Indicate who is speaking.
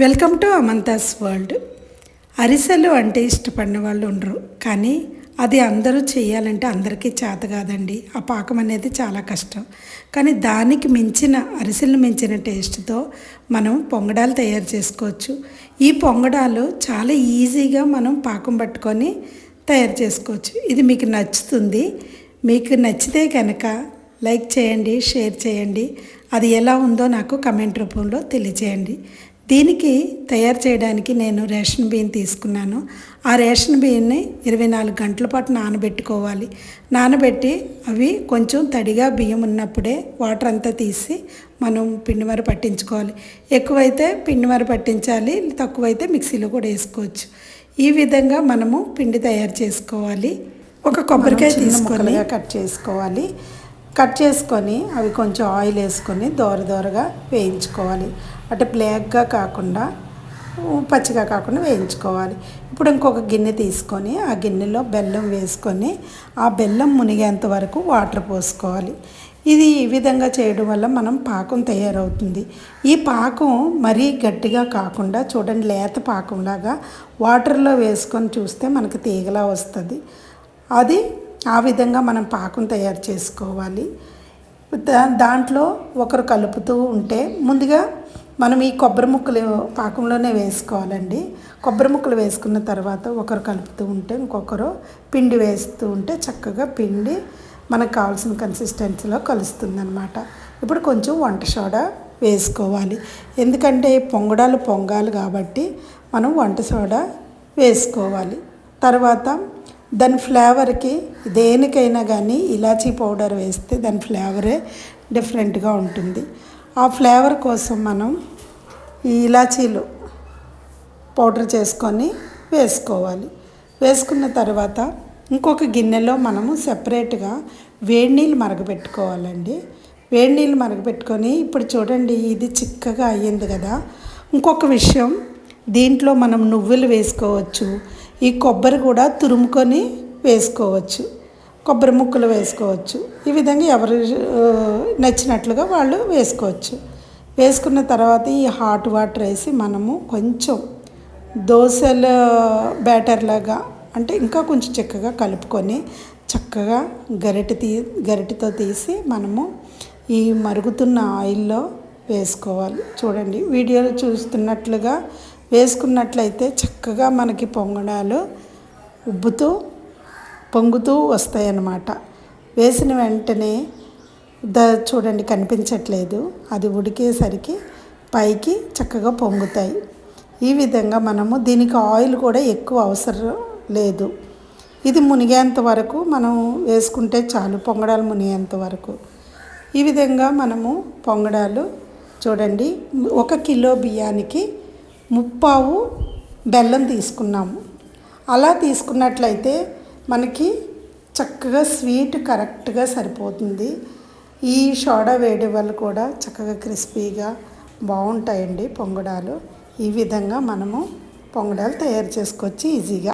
Speaker 1: Welcome to అమంతాస్ world అరిసెలు అంటే ఇష్టపడిన వాళ్ళు ఉండరు. కానీ అది అందరూ చేయాలంటే అందరికీ చేత కాదండి. ఆ పాకం అనేది చాలా కష్టం. కానీ దానికి మించిన అరిసెలు మించిన టేస్ట్తో మనం పొంగడాలు తయారు చేసుకోవచ్చు. ఈ పొంగడాలు చాలా ఈజీగా మనం పాకం పట్టుకొని తయారు చేసుకోవచ్చు. ఇది మీకు నచ్చుతుంది. మీకు నచ్చితే కనుక లైక్ చేయండి షేర్ చేయండి. అది ఎలా ఉందో నాకు కమెంట్ రూపంలో తెలియచేయండి. దీనికి తయారు చేయడానికి నేను రేషన్ బియ్యం తీసుకున్నాను. ఆ రేషన్ బియ్యాన్ని ఇరవై నాలుగు గంటల పాటు నానబెట్టుకోవాలి. నానబెట్టి అవి కొంచెం తడిగా బియ్యం ఉన్నప్పుడే వాటర్ అంతా తీసి మనం పిండిమర పట్టించుకోవాలి. ఎక్కువైతే పిండిమర పట్టించాలి తక్కువైతే మిక్సీలో కూడా వేసుకోవచ్చు. ఈ విధంగా మనము పిండి తయారు చేసుకోవాలి. ఒక కొబ్బరికాయ తీసుకొని కట్ చేసుకోవాలి. కట్ చేసుకొని అవి కొంచెం ఆయిల్ వేసుకొని దోర దోరగా వేయించుకోవాలి. అంటే బ్లాక్గా కాకుండా పచ్చిగా కాకుండా వేయించుకోవాలి. ఇప్పుడు ఇంకొక గిన్నె తీసుకొని ఆ గిన్నెలో బెల్లం వేసుకొని ఆ బెల్లం మునిగేంత వరకు వాటర్ పోసుకోవాలి. ఇది ఈ విధంగా చేయడం వల్ల మనం పాకం తయారవుతుంది. ఈ పాకం మరీ గట్టిగా కాకుండా చూడండి లేత పాకంలాగా వాటర్లో వేసుకొని చూస్తే మనకు తీగలా వస్తుంది. అది ఆ విధంగా మనం పాకం తయారు చేసుకోవాలి. దా దాంట్లో ఒకరు కలుపుతూ ఉంటే ముందుగా మనం ఈ కొబ్బరి ముక్కలు పాకంలోనే వేసుకోవాలండి. కొబ్బరి ముక్కలు వేసుకున్న తర్వాత ఒకరు కలుపుతూ ఉంటే ఇంకొకరు పిండి వేస్తూ ఉంటే చక్కగా పిండి మనకు కావాల్సిన కన్సిస్టెన్సీలో కలుస్తుంది అనమాట ఇప్పుడు కొంచెం వంట సోడా వేసుకోవాలి. ఎందుకంటే పొంగడాలు పొంగాలి కాబట్టి మనం వంట సోడా వేసుకోవాలి. తర్వాత దాని ఫ్లేవర్కి దేనికైనా కానీ ఇలాచీ పౌడర్ వేస్తే దాని ఫ్లేవరే డిఫరెంట్గా ఉంటుంది. ఆ ఫ్లేవర్ కోసం మనం ఈ ఇలాచీలు పౌడర్ చేసుకొని వేసుకోవాలి. వేసుకున్న తర్వాత ఇంకొక గిన్నెలో మనము సెపరేట్గా వేడి నీళ్ళు మరగపెట్టుకోవాలండి వేడి నీళ్ళు మరగపెట్టుకొని ఇప్పుడు చూడండి ఇది చిక్కగా అయ్యింది కదా. ఇంకొక విషయం దీంట్లో మనం నువ్వులు వేసుకోవచ్చు ఈ కొబ్బరి కూడా తురుముకొని వేసుకోవచ్చు. కొబ్బరి ముక్కలు వేసుకోవచ్చు. ఈ విధంగా ఎవరు నచ్చినట్లుగా వాళ్ళు వేసుకోవచ్చు. వేసుకున్న తర్వాత ఈ హాట్ వాటర్ వేసి మనము కొంచెం దోశల బ్యాటర్ లాగా అంటే ఇంకా కొంచెం చక్కగా కలుపుకొని చక్కగా గరిటె తీ గరిటెతో తీసి మనము ఈ మరుగుతున్న ఆయిల్లో వేసుకోవాలి. చూడండి వీడియోలో చూస్తున్నట్లుగా వేసుకున్నట్లయితే చక్కగా మనకి పొంగడాలు ఉబ్బుతూ పొంగుతూ వస్తాయి అన్నమాట వేసిన వెంటనే ద చూడండి కనిపించట్లేదు. అది ఉడికేసరికి పైకి చక్కగా పొంగుతాయి. ఈ విధంగా మనము దీనికి ఆయిల్ కూడా ఎక్కువ అవసరం లేదు. ఇది మునిగేంత వరకు మనం వేసుకుంటే చాలు పొంగడాలు మునిగేంత వరకు. ఈ విధంగా మనము పొంగడాలు చూడండి ఒక కిలో బియ్యానికి ముప్పావు బెల్లం తీసుకున్నాము. అలా తీసుకున్నట్లయితే మనకి చక్కగా స్వీట్ కరెక్ట్గా సరిపోతుంది. ఈ సోడా వేడి వల్ల కూడా చక్కగా క్రిస్పీగా బాగుంటాయండి పొంగడాలు. ఈ విధంగా మనము పొంగడాలు తయారు చేసుకోవచ్చు ఈజీగా